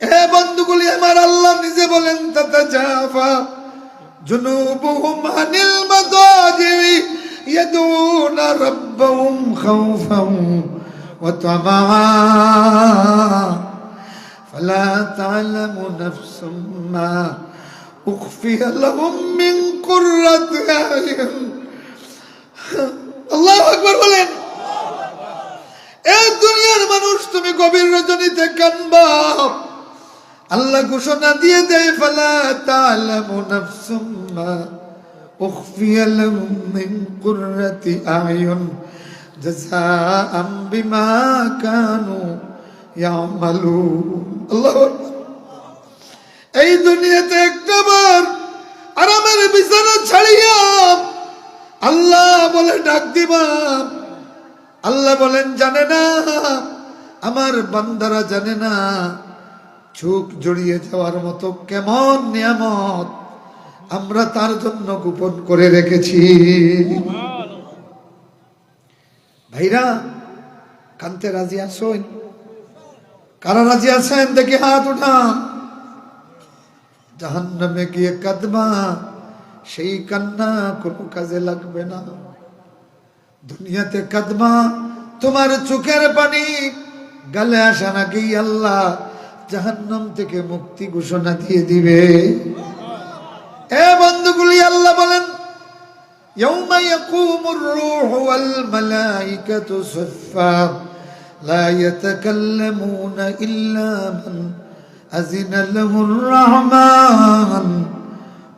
হে বন্ধুগুলি, আমার আল্লাহ নিজে বলেন, তাতা জাফা জুনু আনিল মানিল ইয়াদুনা রাব্বাহুম খাওফান ওয়া তামাআ ফালা তা'লামু নাফসুম মা উখফিয়া লাহুম মিন কুররাতি আ'য়ুন আল্লাহু আকবার বলেন এই দুনিয়ার মানুষ, তুমি গভীর রজনীতে কানবা। আল্লাহ ঘোষণা দিয়ে দেয়, ফালা তালামু নাফসুম মা উখফিয়া লাহুম মিন কুররাতি কানু এই দুনিয়াতে একটাবার আরামের বিছানা ছাড়িয়া আল্লাহ বলে, ডাক দিবা। আল্লাহ বলেন, জানে না, আমার বান্দারা জানে না। চোখ জড়িয়ে যাওয়ার মতো কেমন নিয়ামত আমরা তার জন্য গোপন করে রেখেছি। ভাইরা, কানতে রাজি আসুন কারা রাজি আছেন? দেখি হাত উঠান। জাহান নামে গিয়ে কাঁদবা, সেই কান্না কোনো কাজে লাগবে না। দুনিয়াতে কাঁদবা, তোমার চোখের পানি গালে আসা নাকি আল্লাহ? জাহান্নাম থেকে মুক্তি ঘোষণা দিয়ে দিবে এ বন্ধুগুলি আল্লাহ বলেন يوم يقوم الروح والملائكة صفا لا يتكلمون إلا من أذن له الرحمن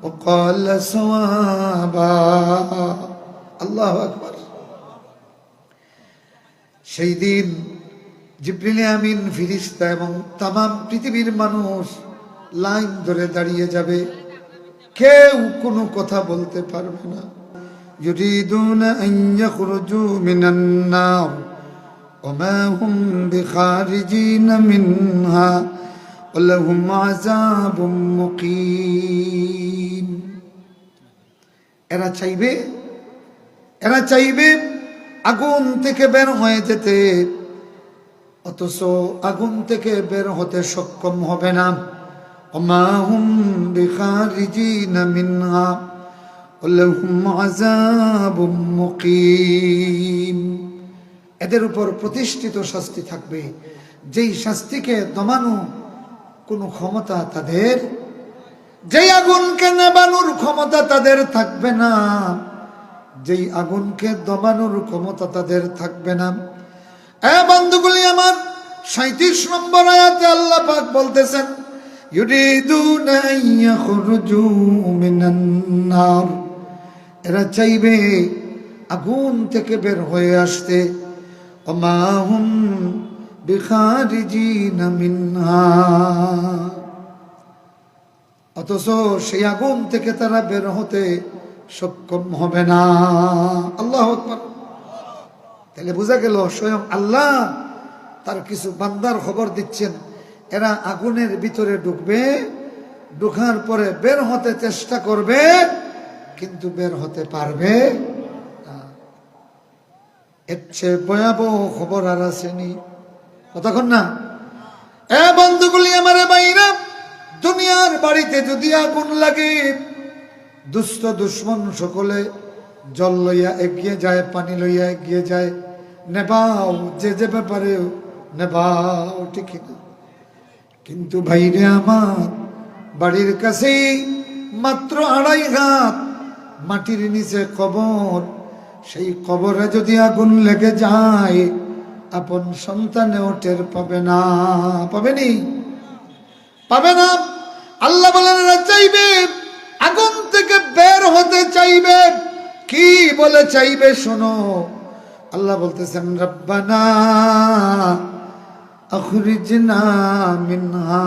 وقال صوابا الله أكبر সেই দিন জিব্রিলে আমিন ফিরিস্তা এবং তামাম পৃথিবীর মানুষ লাইন ধরে দাঁড়িয়ে যাবে কেউ কোনো কথা বলতে পারবে না يريدون أن يخرجوا من النار وما هم بخارجين منها ولهم عذاب مقيم এরা চাইবে এরা চাইবে আগুন থেকে বের হয়ে যেতে অথচ আগুন থেকে বের হতে সক্ষম হবে না। এদের উপর প্রতিষ্ঠিত শাস্তি থাকবে। যেই শাস্তিকে দমানো কোনো ক্ষমতা তাদের, যেই আগুনকে নেবানোর ক্ষমতা তাদের থাকবে না। যেই আগুনকে দমানোর ক্ষমতা তাদের থাকবে না। এ বন্ধুগুলি আমার সাঁত্রিশ নম্বর আয়াতে আল্লাহ পাক বলতেছেন এরা চাইবে আগুন থেকে বের হয়ে আসতে। অমাহুম অথচ সেই আগুন থেকে তারা বের হতে সক্ষম হবে না। আল্লাহ আকবার। তাহলে বোঝা গেল স্বয়ং আল্লাহ তার কিছু বান্দার খবর দিচ্ছেন। এরা আগুনের ভিতরে ঢুকবে, ঢুকার পরে বের হতে চেষ্টা করবে, কিন্তু বের হতে পারবে ভয়াবহ খবর আর আসেনি। কতক্ষণ না। এ বন্ধুগুলি, আমার বাইরা দুনিয়ার বাড়িতে যদি আগুন লাগে, দুষ্ট দুশ্মন সকলে জল লইয়া এগিয়ে যায়, পানি লইয়া এগিয়ে যায়। নেবাও, যে যে ব্যাপারে নেবাও, ঠিক না কিন্তু ভাইরে আমার, বাড়ির কাছেই মাত্র আড়াই হাত মাটির নিচে কবর। সেই কবরে যদি আগুন লেগে যায়, আপন সন্তানেও টের পাবে না। পাবেনি পাবে না? আল্লাহ বলেন চাইবে, আগুন থেকে বের হতে চাইবে। কি বলে চাইবে শোনো? আল্লাহ বলতেছেন, রব্বানা মিনহা।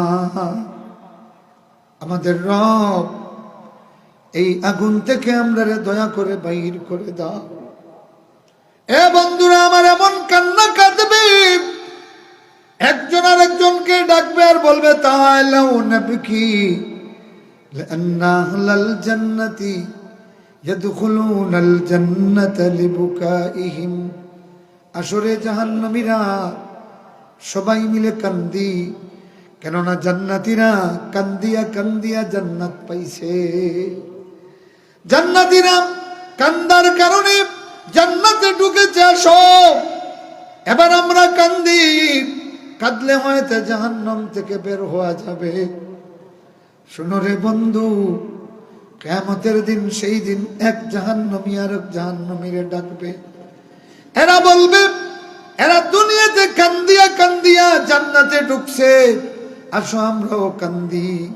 আমাদের রব এই আগুন থেকে আমরা দয়া করে বাহির করে দাও। এ বন্ধুরা, আমার এমন কান্না কাঁদবে, একজন আর একজনকে ডাকবে আর বলবে তাহলে কি জান্নাতি। আসরে জাহান্নমিরা সবাই মিলে কান্দি, কেননা জান্নাতিরা কান্দিয়া কান্দিয়া জান্নাত পাইছে। জান্নাতিরা কান্দার কারণে জান্নাতে ঢুকেছে সব এবার আমরা কান্দি, কাঁদলে হয়তো জাহান্নম থেকে বের হওয়া যাবে। শুনরে বন্ধু কেমতের দিন, সেই দিন এক জাহান্নমী আর এক জাহান্নমীরে ডাকবে। এরা বলবে, এরা দুনিয়াতে কান্দিয়া কান্দিয়া জান্নাতে ঢুকছে। আসো আমরাও কান্দি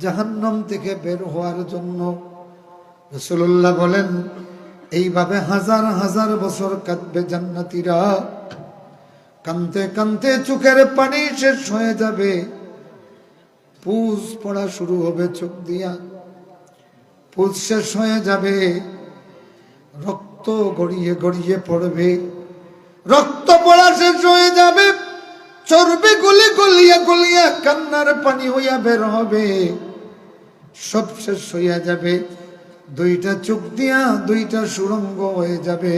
জাহান্নাম থেকে বের হওয়ার জন্য। রসুল্লাহ বলেন, এইভাবে হাজার হাজার বছর কাঁদবে জান্নাতিরা। কানতে কানতে চোখের পানি শেষ হয়ে যাবে। পুষ পড়া শুরু হবে চোখ দিয়া। পুষ শেষ হয়ে যাবে। রক্ত গড়িয়ে গড়িয়ে পড়বে। রক্ত পড়া শেষ হয়ে যাবে। চর্বি গুলি গলিয়া গলিয়া কান্নার পানি হইয়া বের হবে। সব শেষ হইয়া যাবে। দুইটা চোখ দিয়া দুইটা সুরঙ্গ হয়ে যাবে।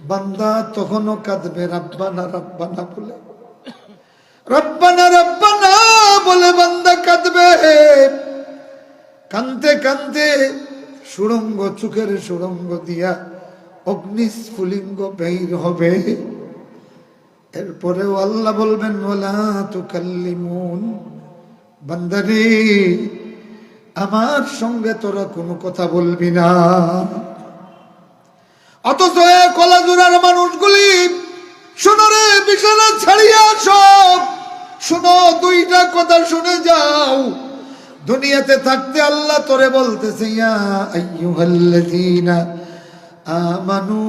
বান্দা তখনও কাঁদবে, রাব্বানা রাব্বানা বলে। রব্বানা রব্বানা বলে বান্দা কাঁদবে। কানতে কানতে সুরঙ্গ চোখের সুরঙ্গ দিয়া অগ্নিস্ফুলিঙ্গ বের হবে। এরপরেও আল্লাহ বলবেন ওলা তুকাল্লিমুন। বান্দারে, আমার সঙ্গে তোরা কোনো কথা বলবি না। অথচ কলাজুরার মানুষগুলি রে, বিছানা ছাড়িয়া সব। শোনো, দুইটা কথা শুনে যাও। দুনিয়াতে থাকতে আল্লাহ তোরে বলতেছে আমানু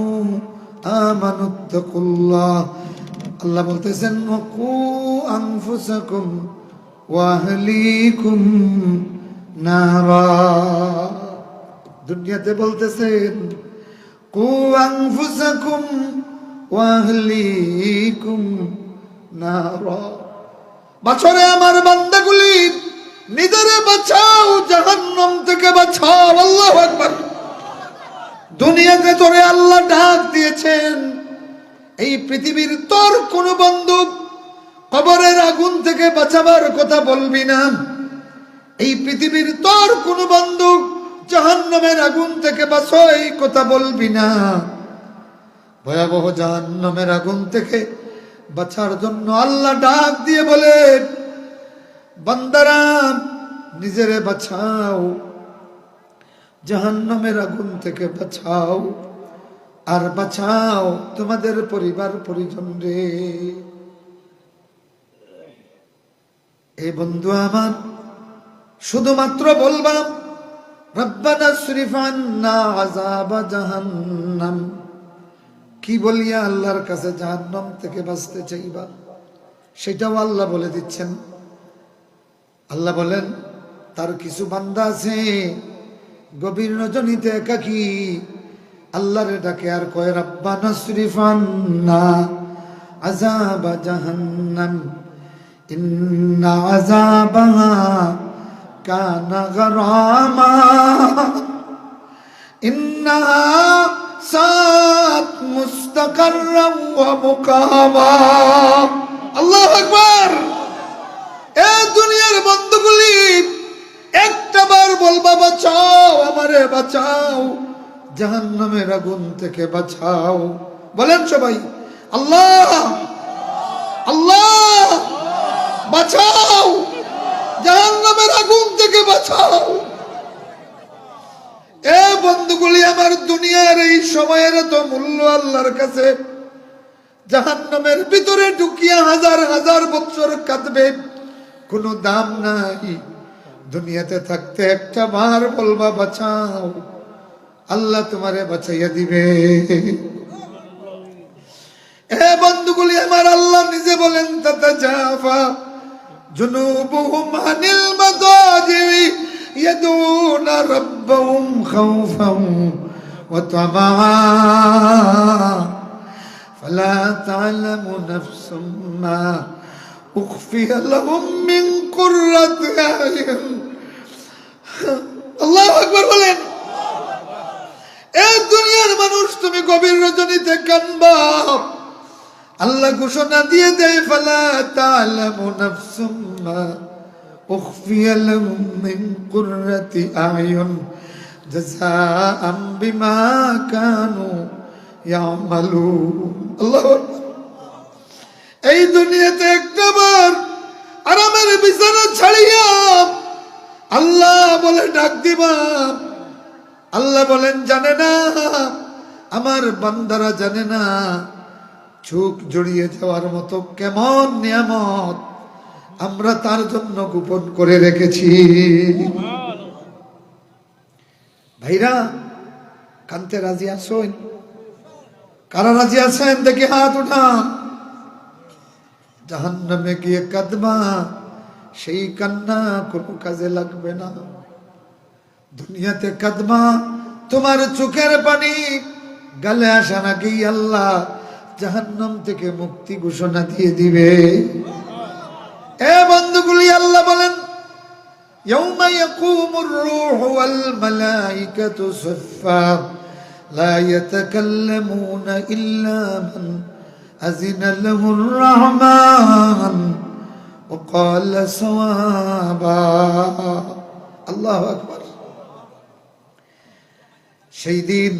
আল্লাহ বলতেছেন, ওয়াকু আনফুসাকুম ওয়া আহলিকুম নারা। দুনিয়াতে বলতেছেন, কু আনফুসাকুম ওয়া আহলিকুম নারা। বছরে আমার বান্দাগুলি নিজেরে বাঁচাও, জাহান্নাম থেকে বাঁচাও, আল্লাহু আকবার। দুনিয়াতে তোরে আল্লাহ ডাক দিয়েছেন। এই পৃথিবীর তোর কোন বন্ধু কবরের আগুন থেকে বাঁচাবার কথা বলবি না। এই পৃথিবীর তোর কোন বন্ধু জাহান্নামের আগুন থেকে বাঁচো এই কথা বলবি না। ভয়াবহ জাহান্নামের আগুন থেকে বাঁচার জন্য আল্লাহ ডাক দিয়ে বলে বান্দারা নিজেরে বাঁচাও। জাহান্নামের আগুন থেকে বাঁচাও। আর বাঁচাও তোমাদের পরিবার, পরিজন রে। এই বন্ধু আমার, শুধুমাত্র বলবাম, রব্বানা শরীফান্না আযাবা জাহান্নাম। কি বলিয়া আল্লাহর কাছে জাহান্নাম থেকে বাঁচতে চাইবা? সেটাও আল্লাহ বলে দিচ্ছেন। আল্লাহ বলেন, তার কিছু বান্দা আছে, গভীর রজনীতে একাকি। আল্লাহরে ডাকে, আর কয় রাব্বানা শরীফান্না আযাবা জাহান্নাম। ইন্না আযাবাহা কানা গরামা। ইন্নাহা সাত মুস্তাকাররাম ওয়া মুকামা। আল্লাহু আকবার। এ দুনিয়ার বন্ধুগুলি, একটা বার বলবা, বাঁচাও, আমারে বাঁচাও, জাহান্নামের আগুন থেকে বাঁচাও। বলেন সবাই, আল্লাহ আল্লাহ, বাঁচাও, জাহান্নামের আগুন থেকে বাঁচাও। এ বন্ধুগুলি, আমার দুনিয়ার এই সময়ের তো মূল্য আল্লাহর কাছে, জাহান্নামের ভিতরে ঢুকিয়া হাজার হাজার বছর কাঁদবে। কোনো দাম নাই দুনিয়াতে থাকতে একটা বার বলবা বাঁচাও আল্লাহ তোমারে বাঁচাইয়া দিবে এ বন্ধুগুলি আমার আল্লাহ নিজে বলেন তাতা জাফা জুনুবুহুম আনিল মাদাজি يدعون ربهم خوفا وطمعا فلا تعلم نفس ما أخفي لهم من قرة أعين আল্লাহ আকবর বলেন এ দুনিয়ার মানুষ তুমি গভীর রজনীতে কানবা আল্লাহ ঘোষণা দিয়ে দেয় ফালা তালামু নাফসুম ما أخفي لهم من قرة أعين جزاء بما كانوا يعملون الله أكبر এই দুনিয়াতে একটাবার আরামের বিছানা ছাড়িয়া আল্লাহ বলে ডাক দিবা। আল্লাহ বলেন, জানে না, আমার বান্দারা জানে না, চোখ জড়িয়ে যাওয়ার মতো কেমন নিয়ামত আমরা তার জন্য গোপন করে রেখেছি। ভাইরা, কান্তে রাজি আসুন কারা রাজি আছেন? দেখি হাত উঠান। জাহান্নামে গিয়ে কাঁদবা সেই কান্না কোনো কাজে লাগবে না দুনিয়াতে কাঁদবা তোমার চোখের পানি গালে আসা নাকি আল্লাহ জাহান্নাম থেকে মুক্তি ঘোষণা দিয়ে দিবে এ বন্ধুগুলি আল্লাহ বলেন يوم يقوم الروح والملائكة صفا لا يتكلمون إلا من أذن له الرحمن وقال صوابا الله أكبر সেই দিন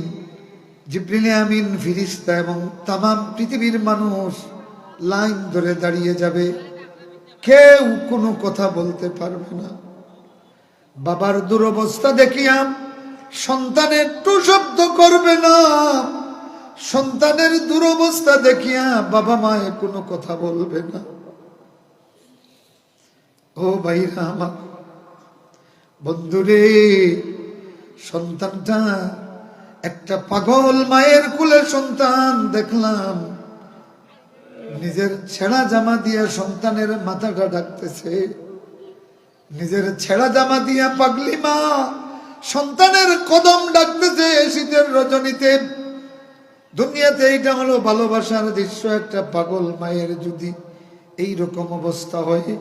জিব্রিলে আমিন ফিরিস্তা এবং তামাম পৃথিবীর মানুষ লাইন ধরে দাঁড়িয়ে যাবে কেউ কোনো কথা বলতে পারবে না বাবার দুরবস্থা দেখিয়া সন্তান একটু শব্দ করবে না সন্তানের দুরবস্থা দেখিয়া বাবা মায়ে কোনো কথা বলবে না। ও ভাইরা আমার, বন্ধুরে, সন্তানটা একটা পাগল মায়ের কুলে সন্তান দেখলাম। নিজের ছেঁড়া জামা দিয়ে সন্তানের মাথাটা ডাকতেছে। নিজের ছেঁড়া জামা দিয়ে পাগলি মা, সন্তানের কদম ডাকতেছে শীতের রজনীতে। দুনিয়াতে এইটা হলো ভালোবাসার দৃশ্য, একটা পাগল মায়ের যদি এই রকম অবস্থা হয়।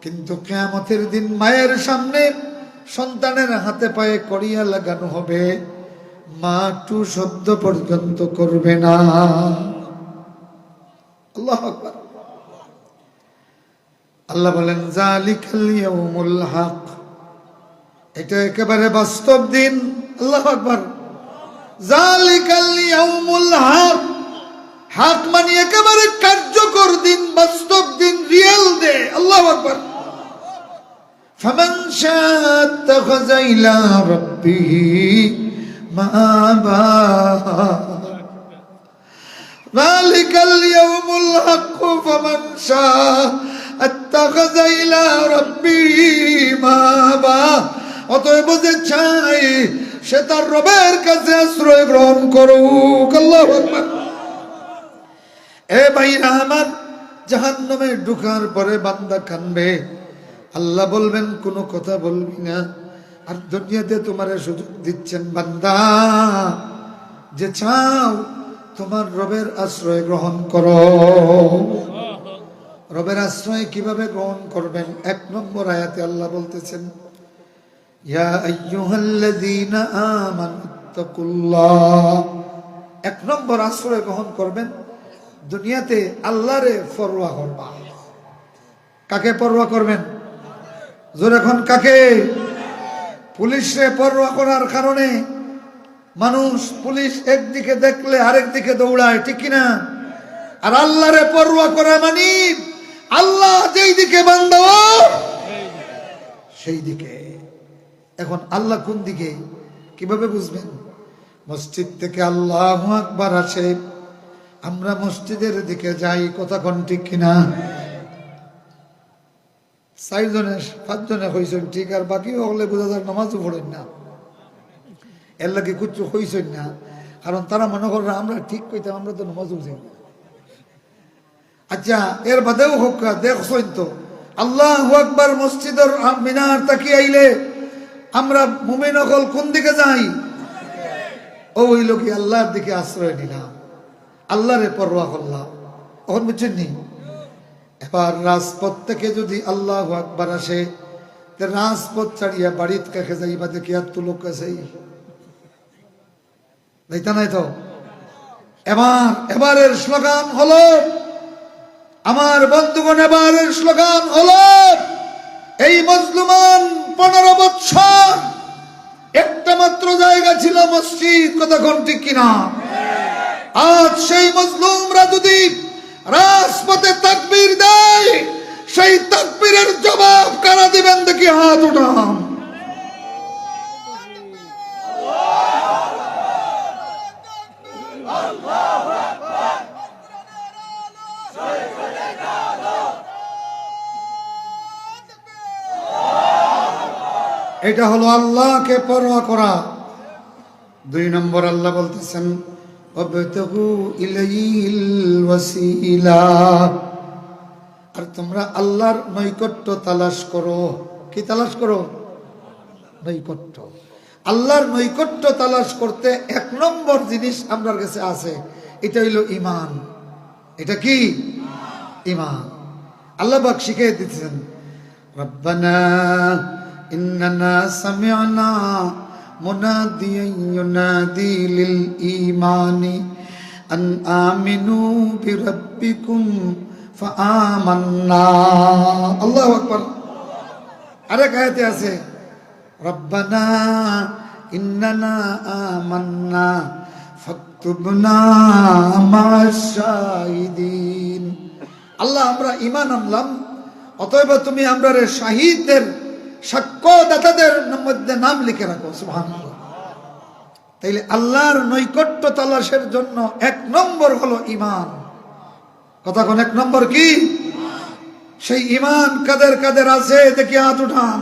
কিন্তু কেয়ামতের দিন মায়ের সামনে সন্তানের হাতে পায়ে করিয়া লাগানো হবে। মা টু শব্দ পর্যন্ত করবে না। আল্লাহ আল্লাহ বলেন জালিকাল হক। এটা একেবারে বাস্তব দিন। আল্লাহ আকবার। জালিকাল ইয়াউমুল হক হক মানে একেবারে কার্যকর দিন বাস্তব দিন রিয়েল ডে আল্লাহ আকবার فمن شاء اتخذ إلى ربه مآبا ذلك اليوم الحق فمن شاء اتخذ إلى ربه مآبا অতএব যে চাই সে তার রবের কাছে আশ্রয় গ্রহণ করুক। আল্লাহু এ ভাইরা আমার, জাহান্নামে ঢুকার পরে বান্দা কানবে আল্লাহ বলবেন, কোনো কথা বলবি না। আর দুনিয়াতে তোমার সুযোগ দিচ্ছেন বান্দা। যে চাও তোমার রবের আশ্রয় গ্রহণ করো। রবের আশ্রয় কীভাবে গ্রহণ করবেন? এক নম্বর আয়াতে আল্লাহ বলতেছেন ইয়া আইয়ুহাল্লাযীনা আমানুত্তাকুল্লাহ এক নম্বর আশ্রয় গ্রহণ করবেন। দুনিয়াতে আল্লাহরে পরোয়া করবা। কাকে পরোয়া করবেন? জোর এখন কাকে? পুলিশে পরোয়া করার কারণে মানুষ পুলিশ একদিকে দেখলে আরেক দিকে দৌড়ায়, ঠিক কিনা? আর আল্লাহরে পরোয়া করা মানি আল্লাহ যেই দিকে বান্ধব সেই দিকে। এখন আল্লাহ কোন দিকে? কীভাবে বুঝবেন? মসজিদ থেকে আল্লাহ আকবার আসে। আমরা মসজিদের দিকে যাই, কথা কোন ঠিক কিনা? চারজনে পাঁচজনে হয়েছেন ঠিক, আর বাকি হলে বোঝা যায় নামাজও পড়েন না। এর লাগে কুচ্ছু না। কারণ তারা মনে করে, আমরা ঠিক কইতাম, আমরা তো নামাজ বুঝি না। আচ্ছা এর বাদেও হোক, দেখছেন তো, আল্লাহ আকবার মসজিদের মিনার তাকি আইলে আমরা মুমিন অকল কোন দিকে যাই? ও ওই লোকে আল্লাহর দিকে আশ্রয় নিলাম। আল্লাহরে পরোয়া করলাম। তখন বুঝছেন নি এবার রাজপথ থেকে যদি আল্লাহ আকবার আসে রাজপথ ছাড়িয়া বাড়িতে কাকে যাইবা দেখি আর তো লোক আছে। নাই তো? এবার, এবারের স্লোগান হলো, আমার বন্ধুগণ, এবারের স্লোগান হলো, এই মজলুমান পনেরো বৎসর একটা মাত্র জায়গা ছিল মসজিদ কোন ঠিক কিনা? আজ সেই মজলুমরা যদি রাজপথে তাকবীর দেয়, সেই তাকবীরের জবাব কারা দিবেন দেখি হাত উঠান। এটা হলো আল্লাহকে পরোয়া করা। দুই নম্বর আল্লাহ বলতেছেন "ওয়াবতাগু ইলাইহিল ওয়াসিলা। আর তোমরা আল্লাহর নৈকট্য তালাশ করো। কি তালাশ করো? নৈকট্য। আল্লাহর নৈকট্য তালাশ করতে এক নম্বর জিনিস আপনার কাছে আছে। এটা হইল ইমান এটা কি? ইমান আল্লাহ পাক শিখিয়ে দিতেছেন, রব্বানা সামি'না মুনাদিয়ান ইউনাদি লিল ঈমানি আন আমিনু বিরাব্বিকুম ফাআমান্না আল্লাহু আকবার আরেক আয়াতে আছে, রব্বানা ইন্নানা আমান্না ফাকতুবনা মা'আশ শাহিদিন. আল্লাহ, আমরা ঈমান আনলাম, অতএব তুমি আমরা শাহিদদের সাক্ষ্যদাতাদের মধ্যে নাম লিখে রাখো, সুবহানাল্লাহ। তাইলে আল্লাহর নৈকট্য তালাশের জন্য এক নম্বর হলো ইমান কোন এক নম্বর কি? সেই ইমান কাদের কাদের আছে, দেখি হাত উঠান।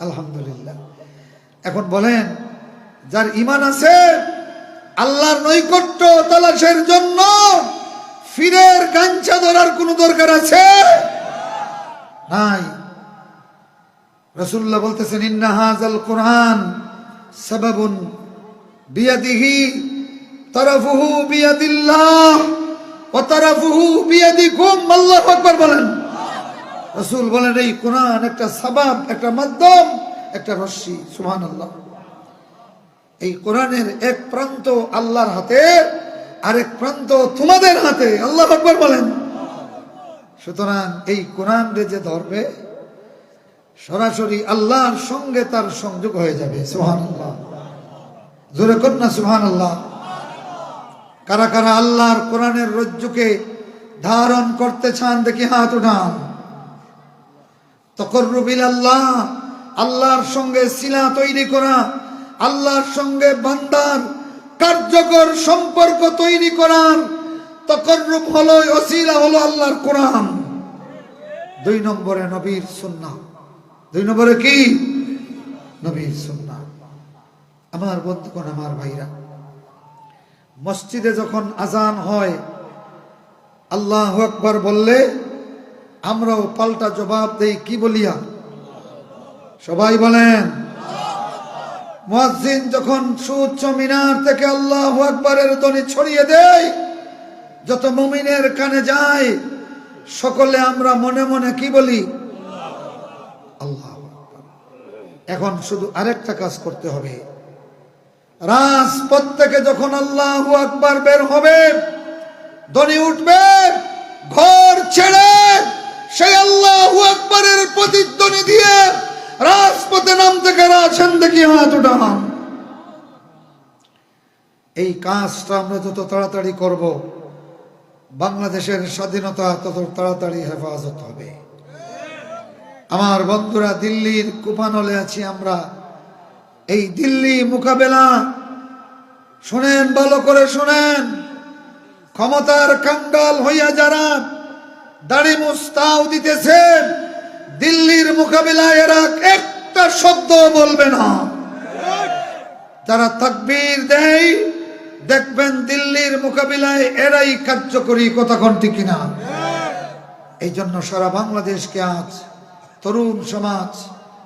আলহামদুলিল্লাহ। এখন বলেন, যার ইমান আছে, আল্লাহর নৈকট্য তালাশের জন্য ফিরের গাঞ্চা ধরার কোনো দরকার আছে? নাই। রসুল্লাহ বলতেছেন, ইন্না হাজাল কোরআন সাবাবুন বিয়াদিহি, তরফুহু বিয়াদিল্লাহ ও তরফুহু বিয়াদিকুম। আল্লাহু আকবার বলেন। রসুল বলেন, এই কোরআন একটা সাবাব, একটা মাধ্যম, একটা রশ্মি। সুবহান আল্লাহ এই কোরআনের এক প্রান্ত আল্লাহর হাতে, আরেক প্রান্ত তোমাদের হাতে। আল্লাহ আকবার বলেন। সুতরাং এই কোরআন রে যে ধরবে সরাসরি আল্লাহর সঙ্গে তার সংযোগ হয়ে যাবে। সুহান আল্লাহ জোরে কন্যা সুহান আল্লাহ কারা কারা আল্লাহর কোরআনের রজ্জুকে ধারণ করতে চান, দেখি হাত উঠান। তকরুবিল আল্লাহ আল্লাহর সঙ্গে শিলা তৈরি করা, আল্লাহর সঙ্গে বান্দার কার্যকর সম্পর্ক তৈরি করার তকররূপ হলো অসিলা হলো আল্লাহর কোরআন। দুই নম্বরে নবীর সুন্নাহ। দুই নম্বরে কি? নবীর সুন্নাহ আমার বন্ধুগণ, আমার ভাইরা, মসজিদে যখন আজান হয়, আল্লাহ আকবার বললে, আমরাও পাল্টা জবাব দেই, কি বলিয়া? সবাই বলেন, মুয়াজ্জিন যখন সুউচ্চ মিনার থেকে আল্লাহ আকবরের ধ্বনি ছড়িয়ে দেয়, যত মুমিনের কানে যায়, সকলে আমরা মনে মনে কি বলি আল্লাহ আকবার। এখন শুধু আরেকটা কাজ করতে হবে। রাজপথ থেকে যখন আল্লাহ আকবার বের হবে ধ্বনি উঠবে, ঘর ছেড়ে সেই আল্লাহ আকবরের প্রতিধ্বনি দিয়ে রাজপথে নামতে কারা আছেন দেখি হাত উঠান। এই কাজটা আমরা যত তাড়াতাড়ি করব, বাংলাদেশের স্বাধীনতা তত তাড়াতাড়ি হেফাজত হবে। আমার বন্ধুরা, দিল্লির কুপানলে আছি আমরা। এই দিল্লি মোকাবেলা, শোনেন, ভালো করে শোনেন। ক্ষমতার কাঙ্গাল হইয়া যারা দাড়ি মুস্তাও দিতেছে দিল্লির মোকাবিলায় এরা একটা শব্দ বলবে না। যারা তাকবীর দেয়, দেখবেন দিল্লির মোকাবিলায় এরাই কার্যকরী, কথা কোনটি কিনা? এই জন্য সারা বাংলাদেশকে আজ তরুণ সমাজ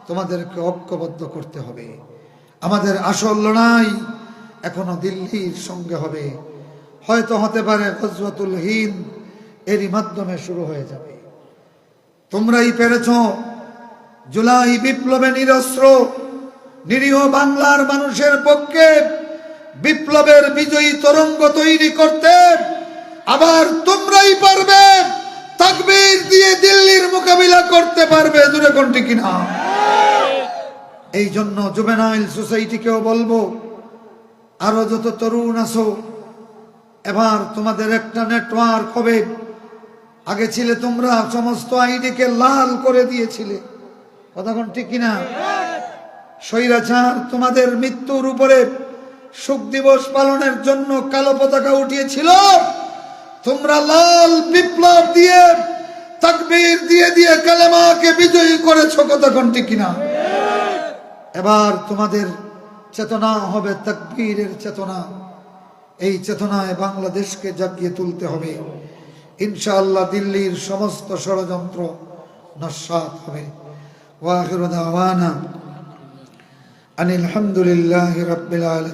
তোমাদেরকে ঐক্যবদ্ধ করতে হবে। আমাদের আসল লড়াই এখনও দিল্লির সঙ্গে হবে। হয়তো হতে পারে গজওয়াতুল হিন্দ এরই মাধ্যমে শুরু হয়ে যাবে। তোমরাই পেরেছ জুলাই বিপ্লবে নিরস্ত্র, নিরীহ বাংলার মানুষের পক্ষে বিপ্লবের বিজয়ী তরঙ্গ তৈরি করতে আবার তোমরাই পারবে। তাকবীর দিয়ে দিল্লির মোকাবিলা করতে পারবে, দূরে কোনটি কিনা? এই জন্য জুবেনাইল সোসাইটিকেও বলব, আরও যত তরুণ আছো, এবার তোমাদের একটা নেটওয়ার্ক হবে। আগে ছিলে তোমরা সমস্ত আইডিকে লাল করে দিয়েছিলে। কথা কোন ঠিক কিনা? স্বৈরাচার তোমাদের মৃত্যুর উপরে শোক দিবস পালনের জন্য কালো পতাকা উঠিয়েছিল। তোমরা লাল বিপ্লব দিয়ে, তাকবীর দিয়ে দিয়ে কালেমাকে বিজয়ী করেছ কোন ঠিক কিনা? এবার তোমাদের চেতনা হবে, তাকবীরের চেতনা। এই চেতনায় বাংলাদেশকে জাগিয়ে তুলতে হবে। ইনশাআল্লাহ দিল্লির সমস্ত ষড়যন্ত্র নস্বাত হবে। দাওয়ানা আনিল হামদুলিল্লাহি রাব্বিল আলামিন।